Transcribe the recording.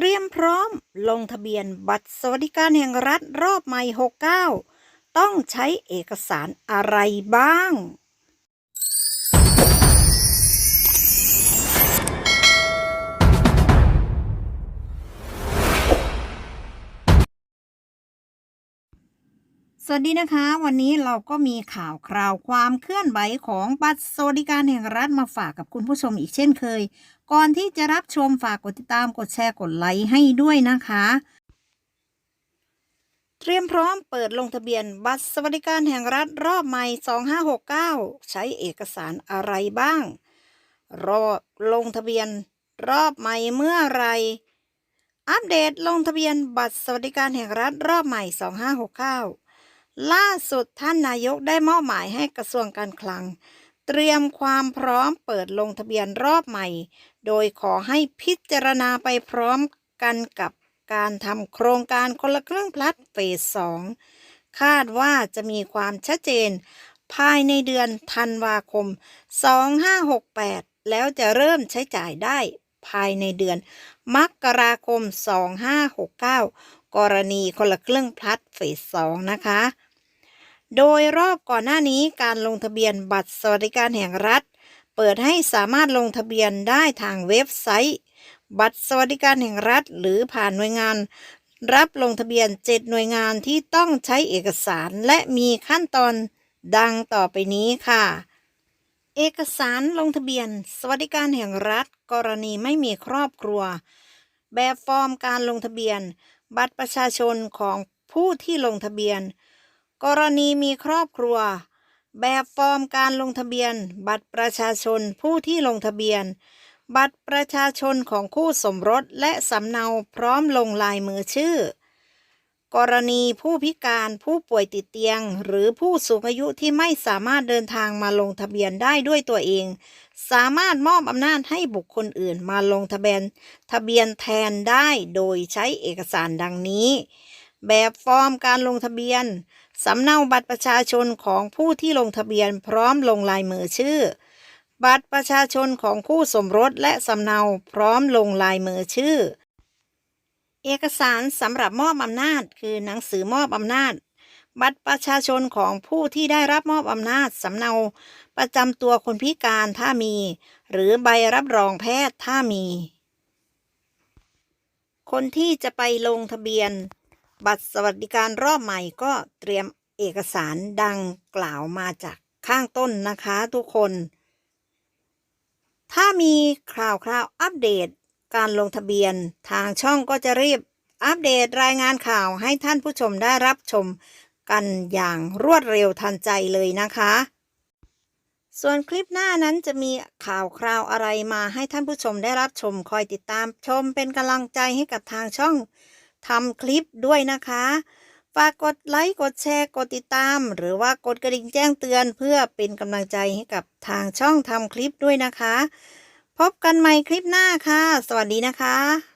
เตรียมพร้อมลงทะเบียนบัตรสวัสดิการแห่งรัฐรอบใหม่ 69 ต้องใช้เอกสารอะไรบ้าง สวัสดีนะคะ วันนี้เราก็มีข่าวคราวความเคลื่อนไหวของบัตรสวัสดิการแห่งรัฐมาฝากกับคุณผู้ชมอีกเช่นเคย ก่อนที่จะรับชมฝากกดติดตามกดแชร์กดไลค์ให้ด้วยนะคะ เตรียมพร้อมเปิดลงทะเบียนบัตรสวัสดิการแห่งรัฐรอบใหม่ 2569 ใช้เอกสารอะไรบ้าง รอบลงทะเบียนรอบใหม่เมื่อไรอัปเดตลงทะเบียนบัตรสวัสดิการแห่งรัฐรอบใหม่ 2569 ล่าสุดท่านนายกได้มอบหมายให้กระทรวงการคลัง เตรียมความพร้อมเปิดลงทะเบียนรอบใหม่ โดยขอให้พิจารณาไปพร้อมกันกับการทำโครงการคนละครึ่งพลัดเฟสสองคาดว่าจะมีความชัดเจน ภายในเดือนธันวาคม 2568 แล้วจะเริ่มใช้จ่ายได้ภายในเดือนมกราคม 2569 กรณีคนละครึ่งพลัดเฟสสองนะคะ โดยรอบก่อนหน้านี้การลงทะเบียนบัตรสวัสดิการแห่งรัฐ เปิดให้สามารถลงทะเบียนได้ทางเว็บไซต์ บัตรสวัสดิการแห่งรัฐ หรือผ่านหน่วยงาน รับลงทะเบียน 7 หน่วยงานที่ต้องใช้เอกสารและมีขั้นตอนดังต่อไปนี้ค่ะ เอกสารลงทะเบียน สวัสดิการแห่งรัฐ กรณีไม่มีครอบครัว แบบฟอร์มการลงทะเบียน บัตรประชาชนของผู้ที่ลงทะเบียน กรณีมีครอบครัว แบบฟอร์มการลงทะเบียน บัตรประชาชนผู้ที่ลงทะเบียน บัตรประชาชนของคู่สมรสและสำเนาพร้อมลงลายมือชื่อ กรณีผู้พิการผู้ป่วยติดเตียง หรือผู้สูงอายุที่ไม่สามารถเดินทางมาลงทะเบียนได้ด้วยตัวเอง สามารถมอบอำนาจให้บุคคลอื่นมาลงทะเบียน ทะเบียนแทนได้โดยใช้เอกสารดังนี้ แบบฟอร์มการลงทะเบียน สำเนาบัตรประชาชนของผู้ที่ลงทะเบียนพร้อมลงลายมือชื่อ บัตรประชาชนของคู่สมรสและสำเนาพร้อมลงลายมือชื่อ เอกสารสำหรับมอบอำนาจ คือหนังสือมอบอำนาจ บัตรประชาชนของผู้ที่ได้รับมอบอำนาจสำเนาประจำตัวคนพิการถ้ามี หรือใบรับรองแพทย์ถ้ามี คนที่จะไปลงทะเบียน บัตรสวัสดิการรอบใหม่ก็เตรียมเอกสารดังกล่าวมาจากข้างต้นนะคะทุกคน ถ้ามีข่าวคราวอัปเดตการลงทะเบียนทางช่องก็จะรีบอัปเดตรายงานข่าวให้ท่านผู้ชมได้รับชมกันอย่างรวดเร็วทันใจเลยนะคะ ส่วนคลิปหน้านั้นจะมีข่าวคราวอะไรมาให้ท่านผู้ชมได้รับชม คอยติดตามชมเป็นกำลังใจให้กับทางช่อง ทำคลิปด้วยนะคะ ฝากกดไลค์ กดแชร์ กดติดตาม หรือว่ากดกระดิ่งแจ้งเตือนเพื่อเป็นกำลังใจให้กับทางช่องทำคลิปด้วยนะคะ พบกันใหม่คลิปหน้าค่ะ สวัสดีนะคะ